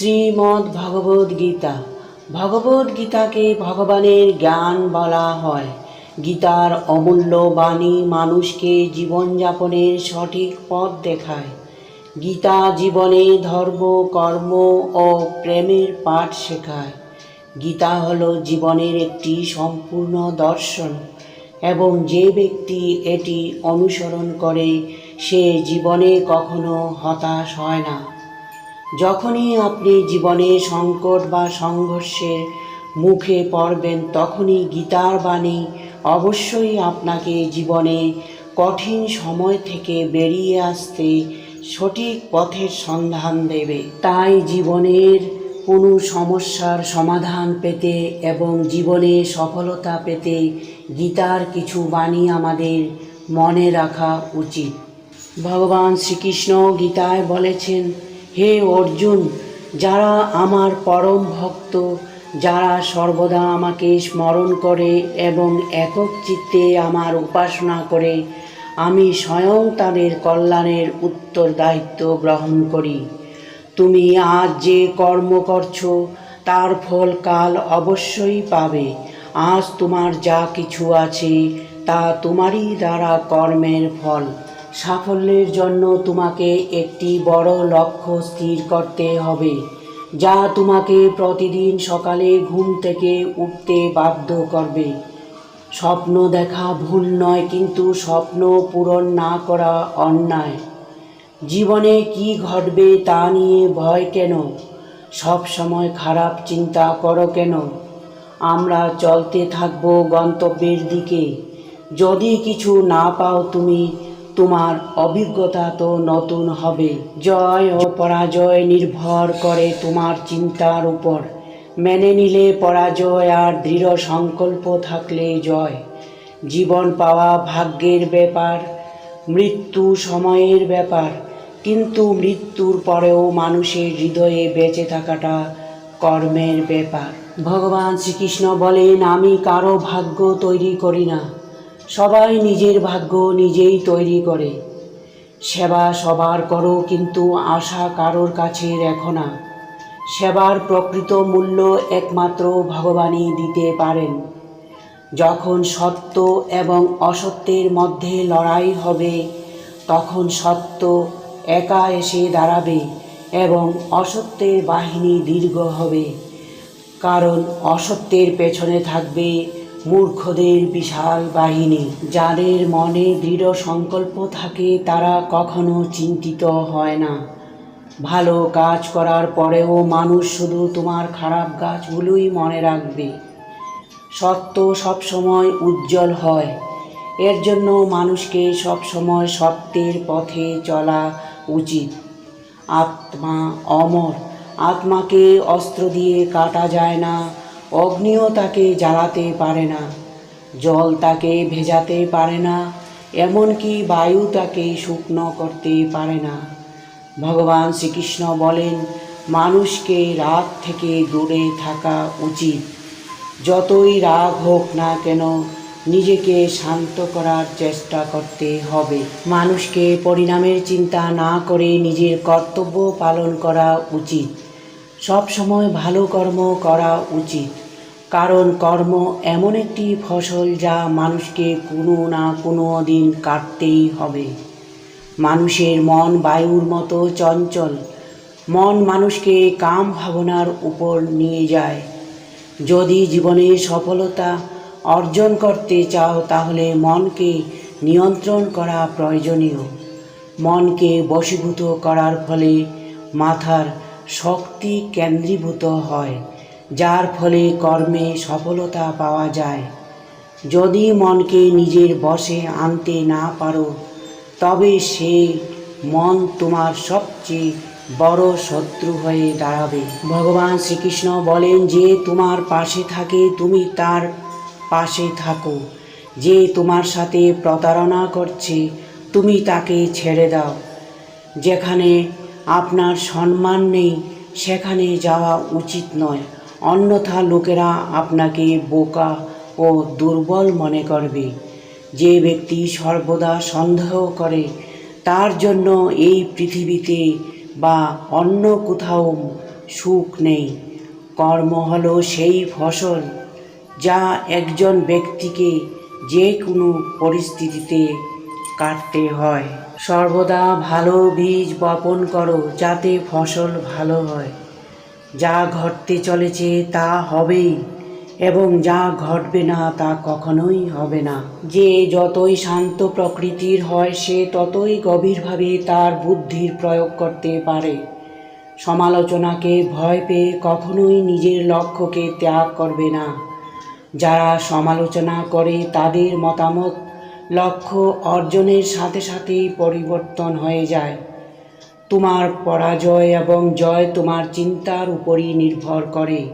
শ্রীমদ্ ভগবদ গীতা ভগবদ গীতাকে ভগবানের জ্ঞান বলা হয়। গীতার অমূল্য বাণী মানুষকে জীবনযাপনের সঠিক পথ দেখায়। গীতা জীবনে ধর্ম, কর্ম ও প্রেমের পাঠ শেখায়। গীতা হলো জীবনের একটি সম্পূর্ণ দর্শন এবং যে ব্যক্তি এটি অনুসরণ করে, সে জীবনে কখনো হতাশ হয় না। যখনই আপনি জীবনে সংকট বা সংঘর্ষের মুখে পড়বেন, তখনই গীতার বাণী অবশ্যই আপনাকে জীবনে কঠিন সময় থেকে বেরিয়ে আসতে সঠিক পথের সন্ধান দেবে। তাই জীবনের কোনো সমস্যার সমাধান পেতে এবং জীবনে সফলতা পেতে গীতার কিছু বাণী আমাদের মনে রাখা উচিত। ভগবান শ্রীকৃষ্ণ গীতায় বলেছেন হে অর্জুন, যারা আমার পরম ভক্ত, যারা সর্বদা আমাকে স্মরণ করে এবং একক চিত্তে আমার উপাসনা করে, আমি স্বয়ং তাদের কল্যাণের উত্তর দায়িত্ব গ্রহণ করি। তুমি আজ যে কর্ম করছ, তার ফল কাল অবশ্যই পাবে। আজ তোমার যা কিছু আছে, তা তোমারই দ্বারা কর্মের ফল। সাফল্যের জন্য তোমাকে একটি বড় লক্ষ্য স্থির করতে হবে, যা তোমাকে প্রতিদিন সকালে ঘুম থেকে উঠতে বাধ্য করবে। স্বপ্ন দেখা ভুল নয়, কিন্তু স্বপ্ন পূরণ না করা অন্যায়। জীবনে কি ঘটবে তা নিয়ে ভয় কেন? সব সময় খারাপ চিন্তা করো কেন? আমরা চলতে থাকব গন্তব্যের দিকে। যদি কিছু না পাও তুমি তোমার অভিজ্ঞতা তো নতুন হবে। জয় ও পরাজয় নির্ভর করে তোমার চিন্তার উপর। মেনে নিলে পরাজয় আর দৃঢ় সংকল্প থাকলে জয়। জীবন পাওয়া ভাগ্যের ব্যাপার, মৃত্যু সময়ের ব্যাপার। কিন্তু মৃত্যুর পরেও মানুষের হৃদয়ে বেঁচে থাকাটা কর্মের ব্যাপার। ভগবান শ্রীকৃষ্ণ বলেন, আমি কারও ভাগ্য তৈরি করি না। সবাই নিজের ভাগ্য নিজেই তৈরি করে। সেবা সবার করো কিন্তু আশা কারোর কাছে রেখো না। সেবার প্রকৃত মূল্য একমাত্র ভগবানই দিতে পারেন। যখন সত্য এবং অসত্যের মধ্যে লড়াই হবে, তখন সত্য একা এসে দাঁড়াবে এবং অসত্যের বাহিনী দীর্ঘ হবে। কারণ অসত্যের পেছনে থাকবে মূর্খদের বিশাল বাহিনী, যাদের মনে দৃঢ় সংকল্প থাকে, তারা কখনো চিন্তিত হয় না। ভালো কাজ করার পরেও মানুষ শুধু তোমার খারাপ গাছগুলোই মনে রাখবে। সত্য সবসময় উজ্জ্বল হয়। এর জন্য মানুষকে সবসময় সত্যের পথে চলা উচিত। আত্মা অমর। আত্মাকে অস্ত্র দিয়ে কাটা যায় না। অগ্নিও তাকে জ্বালাতে পারে না, জল তাকে ভেজাতে পারে না, এমনকি বায়ু তাকে শুকনো করতে পারে না। ভগবান শ্রীকৃষ্ণ বলেন, মানুষকে রাগ থেকে দূরে থাকা উচিত। যতই রাগ হোক না কেন, নিজেকে শান্ত করার চেষ্টা করতে হবে। মানুষকে পরিণামের চিন্তা না করে নিজের কর্তব্য পালন করা উচিত। সব সময় ভালো কর্ম করা উচিত। কারণ কর্ম এমন একটি ফসল যা মানুষকে কোনো না কোনো দিন কাটতেই হবে। মানুষের মন বায়ুর মতো চঞ্চল। মন মানুষকে কাম ভাবনার উপর নিয়ে যায়। যদি জীবনে সফলতা অর্জন করতে চাও, তাহলে মনকে নিয়ন্ত্রণ করা প্রয়োজনীয়। মনকে বশীভূত করার ফলে মাথার শক্তি কেন্দ্রীভূত হয়, যার ফলে কর্মে সফলতা পাওয়া যায়। যদি মনকে নিজের বশে আনতে না পারো, তবে সে মন তোমার সবচেয়ে বড় শত্রু হয়ে দাঁড়াবে। ভগবান শ্রীকৃষ্ণ বলেন যে তোমার পাশে থাকে, তুমি তার পাশে থাকো। যে তোমার সাথে প্রতারণা করছে, তুমি তাকে ছেড়ে দাও। যেখানে আপনার সম্মান নেই, সেখানে যাওয়া উচিত নয়। অন্যথা লোকেরা আপনাকে বোকা ও দুর্বল মনে করবে। যে ব্যক্তি সর্বদা সন্দেহ করে, তার জন্য এই পৃথিবীতে বা অন্য কোথাও সুখ নেই। কর্ম হল সেই ফসল যা একজন ব্যক্তিকে যে কোনো পরিস্থিতিতে কাটতে হয়। সর্বদা ভালো বীজ বপন করো, যাতে ফসল ভালো হয়। যা ঘটতে চলেছে তা হবেই, এবং যা ঘটবে না তা কখনোই হবে না। যে যতই শান্ত প্রকৃতির হয়, সে ততই গভীরভাবে তার বুদ্ধির প্রয়োগ করতে পারে। সমালোচনাকে ভয় পেয়ে কখনোই নিজের লক্ষ্যকে ত্যাগ করবে না। যারা সমালোচনা করে, তাদের মতামত লক্ষ্য অর্জনের সাথে সাথেই পরিবর্তন হয়ে যায়। তোমার পরাজয় এবং জয় তোমার চিন্তার উপরই নির্ভর করে।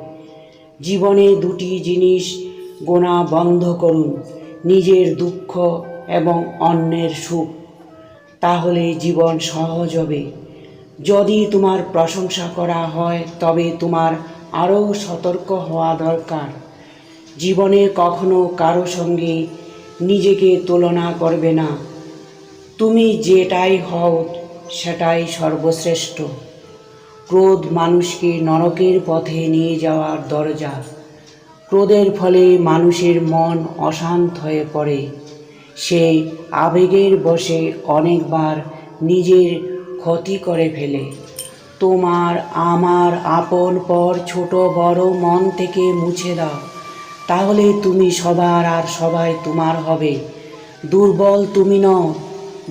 জীবনে দুটি জিনিস গোনা বন্ধ করুন, নিজের দুঃখ এবং অন্যের সুখ। তাহলে জীবন সহজ হবে। যদি তোমার প্রশংসা করা হয়, তবে তোমার আরও সতর্ক হওয়া দরকার। জীবনে কখনো কারও সঙ্গে নিজেকে তুলনা করবে না। তুমি যেটাই হও, সেটাই সর্বশ্রেষ্ঠ। ক্রোধ মানুষকে নরকের পথে নিয়ে যাওয়ার দরজা। ক্রোধের ফলে মানুষের মন অশান্ত হয়ে পড়ে। সে আবেগের বশে অনেকবার নিজের ক্ষতি করে ফেলে। তোমার আমার আপন পর ছোট বড় মন থেকে মুছে দাও। তাহলে তুমি সবার আর সবাই তোমার হবে। দুর্বল তুমি নও,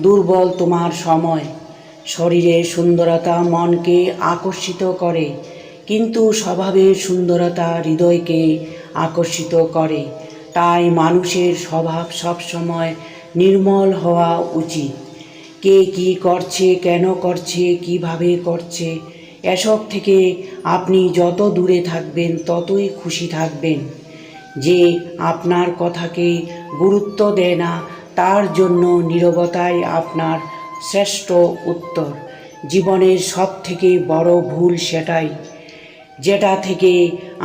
দুর্বল তোমার সময়। শরীরের সুন্দরতা মনকে আকর্ষিত করে, কিন্তু স্বভাবের সুন্দরতা হৃদয়কে আকর্ষিত করে। তাই মানুষের স্বভাব সবসময় নির্মল হওয়া উচিত। কে কি করছে, কেন করছে, কীভাবে করছে, এসব থেকে আপনি যত দূরে থাকবেন, ততই খুশি থাকবেন। যে আপনার কথাকে গুরুত্ব দেয় না, তার জন্য নীরবতাই আপনার শ্রেষ্ঠ উত্তর। জীবনের সব থেকে বড় ভুল সেটাই, যেটা থেকে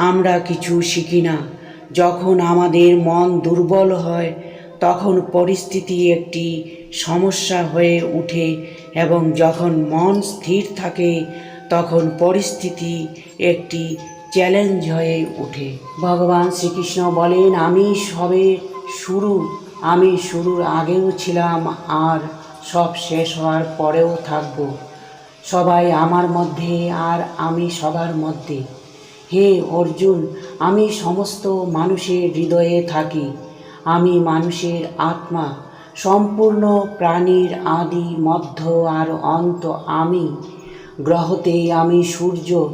আমরা কিছু শিখি না। যখন আমাদের মন দুর্বল হয়, তখন পরিস্থিতি একটি সমস্যা হয়ে ওঠে এবং যখন মন স্থির থাকে, তখন পরিস্থিতি একটি চ্যালেঞ্জ হয়ে ওঠে। ভগবান শ্রীকৃষ্ণ বলেন, আমি সবে শুরু, আমি শুরুর আগেও ছিলাম আর সব শেষ হওয়ার পরেও থাকব। সবাই আমার মধ্যে আর আমি সবার মধ্যে। হে অর্জুন, আমি সমস্ত মানুষের হৃদয়ে থাকি। আমি মানুষের আত্মা, সম্পূর্ণ প্রাণীর আদি, মধ্য আর অন্ত আমি। গ্রহতে আমি সূর্য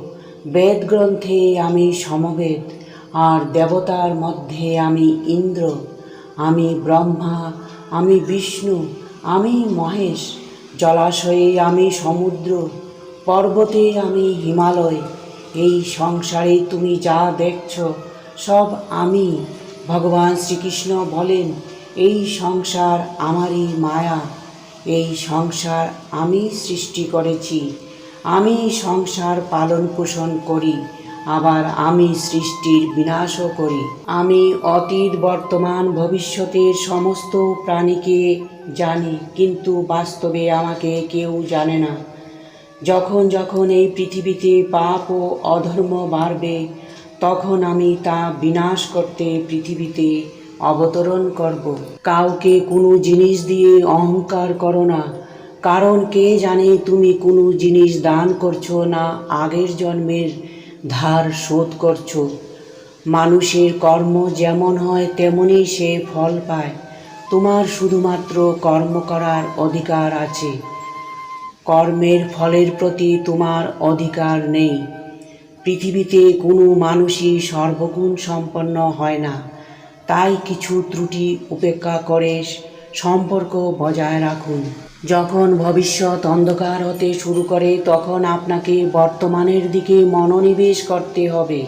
বেদ গ্রন্থে আমি সমবেদ আর দেবতার মধ্যে আমি ইন্দ্র। আমি ব্রহ্মা, আমি বিষ্ণু, আমি মহেশ। জলাশয়ে আমি সমুদ্র, পর্বতে আমি হিমালয়। এই সংসারে তুমি যা দেখছ, সব আমি। ভগবান শ্রীকৃষ্ণ বলেন, এই সংসার আমারই মায়া। এই সংসার আমি সৃষ্টি করেছি। আমি সংসার পালন পোষণ করি, আবার আমি সৃষ্টির বিনাশও করি। আমি অতীত, বর্তমান, ভবিষ্যতের সমস্ত প্রাণীকে জানি, কিন্তু বাস্তবে আমাকে কেউ জানে না। যখন যখন এই পৃথিবীতে পাপ ও অধর্ম বাড়বে, তখন আমি তা বিনাশ করতে পৃথিবীতে অবতরণ করব। কাউকে কোনো জিনিস দিয়ে অহংকার করো না কারণ কে জানে তুমি কোনো জিনিস দান করছ না আগের জন্মের ধার শোধ করছ। মানুষের কর্ম যেমন হয়, তেমনই সে ফল পায়। তোমার শুধুমাত্র কর্ম করার অধিকার আছে। কর্মের ফলের প্রতি তোমার অধিকার নেই। পৃথিবীতে কোনো মানুষই সর্বগুণ সম্পন্ন হয় না। তাই কিছু ত্রুটি উপেক্ষা করে সম্পর্ক বজায় রাখুন। যখন ভবিষ্যৎ অন্ধকার হতে শুরু করে, তখন আপনাকে বর্তমানের দিকে মনোনিবেশ করতে হবে।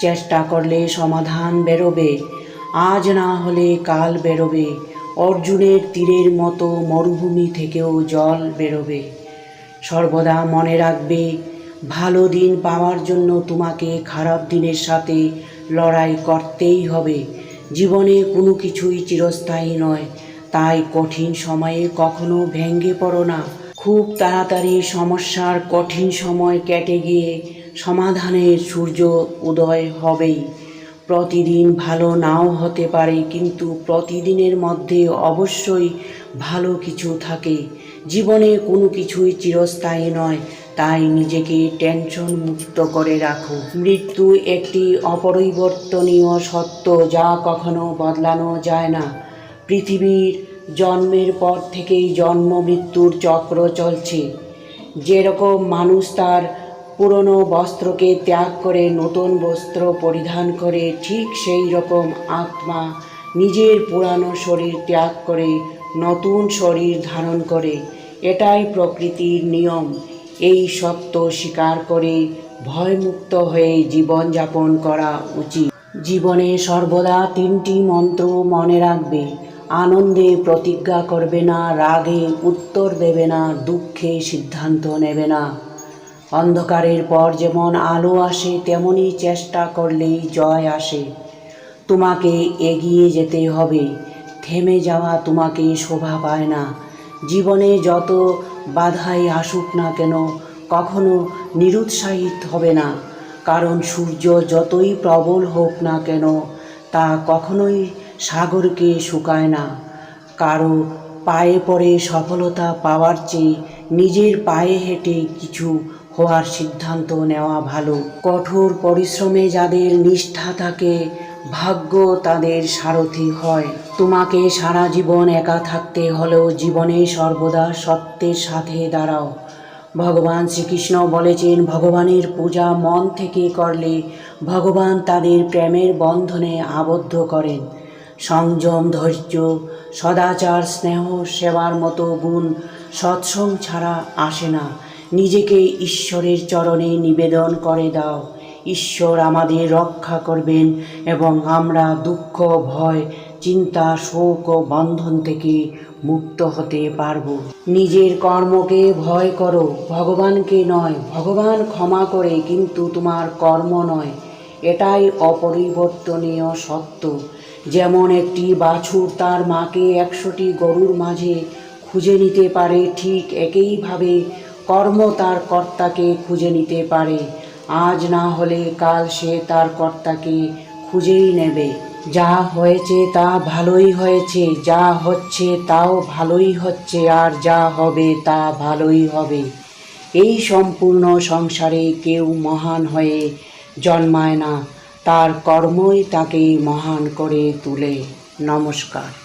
চেষ্টা করলে সমাধান বেরোবে। আজ না হলে কাল বেরোবে। অর্জুনের তীরের মতো মরুভূমি থেকেও জল বেরোবে। সর্বদা মনে রাখবে, ভালো দিন পাওয়ার জন্য তোমাকে খারাপ দিনের সাথে লড়াই করতেই হবে। জীবনে কোনো কিছুই চিরস্থায়ী নয়। তাই কঠিন সময়ে কখনো ভেঙে পড়ো না। খুব তাড়াতাড়ি সমস্যার কঠিন সময় কেটে গিয়ে সমাধানের সূর্য উদয় হবেই। প্রতিদিন ভালো নাও হতে পারে, কিন্তু প্রতিদিনের মধ্যে অবশ্যই ভালো কিছু থাকে। জীবনে কোনো কিছুই চিরস্থায়ী নয়, তাই নিজেকে টেনশন মুক্ত করে রাখো। মৃত্যু একটি অপরিবর্তনীয় সত্য যা কখনো বদলানো যায় না। পৃথিবীর জন্মের পর থেকেই জন্ম মৃত্যুর চক্র চলছে। যেরকম মানুষ তার পুরনো বস্ত্রকে ত্যাগ করে নতুন বস্ত্র পরিধান করে, ঠিক সেই রকম আত্মা নিজের পুরানো শরীর ত্যাগ করে নতুন শরীর ধারণ করে। এটাই প্রকৃতির নিয়ম। এই সত্য স্বীকার করে ভয়মুক্ত হয়ে জীবনযাপন করা উচিত। জীবনে সর্বদা তিনটি মন্ত্র মনে রাখবে। আনন্দে প্রতিজ্ঞা করবে না, রাগে উত্তর দেবে না, দুঃখে সিদ্ধান্ত নেবে না। অন্ধকারের পর যেমন আলো আসে তেমনই চেষ্টা করলেই জয় আসে। তোমাকে এগিয়ে যেতে হবে, থেমে যাওয়া তোমাকে শোভা পায় না। জীবনে যত বাধাই আসুক না কেন, কখনো নিরুৎসাহিত হবে না। কারণ সূর্য যতই প্রবল হোক না কেন, তা কখনোই সাগরকে শুকায় না। কারও পায়ে পড়ে সফলতা পাওয়ার চেয়ে নিজের পায়ে হেঁটে কিছু হওয়ার সিদ্ধান্ত নেওয়া ভালো। কঠোর পরিশ্রমে যাদের নিষ্ঠা থাকে, ভাগ্য তাদের সারথি হয়। তোমাকে সারা জীবন একা থাকতে হলেও জীবনে সর্বদা সত্যের সাথে দাঁড়াও। ভগবান শ্রীকৃষ্ণ বলেছেন, ভগবানের পূজা মন থেকে করলে ভগবান তাদের প্রেমের বন্ধনে আবদ্ধ করেন। সংযম, ধৈর্য, সদাচার, স্নেহ, সেবার মতো গুণ সৎসঙ্গ ছাড়া আসে না। নিজেকে ঈশ্বরের চরণে নিবেদন করে দাও। ঈশ্বর আমাদের রক্ষা করবেন এবং আমরা দুঃখ, ভয়, চিন্তা, শোক ও বন্ধন থেকে মুক্ত হতে পারব। নিজের কর্মকে ভয় করো। ভগবানকে নয়, ভগবান ক্ষমা করে, কিন্তু তোমার কর্ম নয়। এটাই অপরিবর্তনীয় সত্য। যেমন একটি বাছুর তার মাকে একশোটি গরুর মাঝে খুঁজে নিতে পারে, ঠিক একইভাবে কর্ম তার কর্তাকে খুঁজে নিতে পারে। আজ না হলে কাল সে তার কর্তাকে খুঁজেই নেবে। যা হয়েছে তা ভালোই হয়েছে, যা হচ্ছে তাও ভালোই হচ্ছে, আর যা হবে তা ভালোই হবে। এই সম্পূর্ণ সংসারে কেউ মহান হয়ে জন্মায় না। তার কর্মই তাকে মহান করে তুলে। নমস্কার।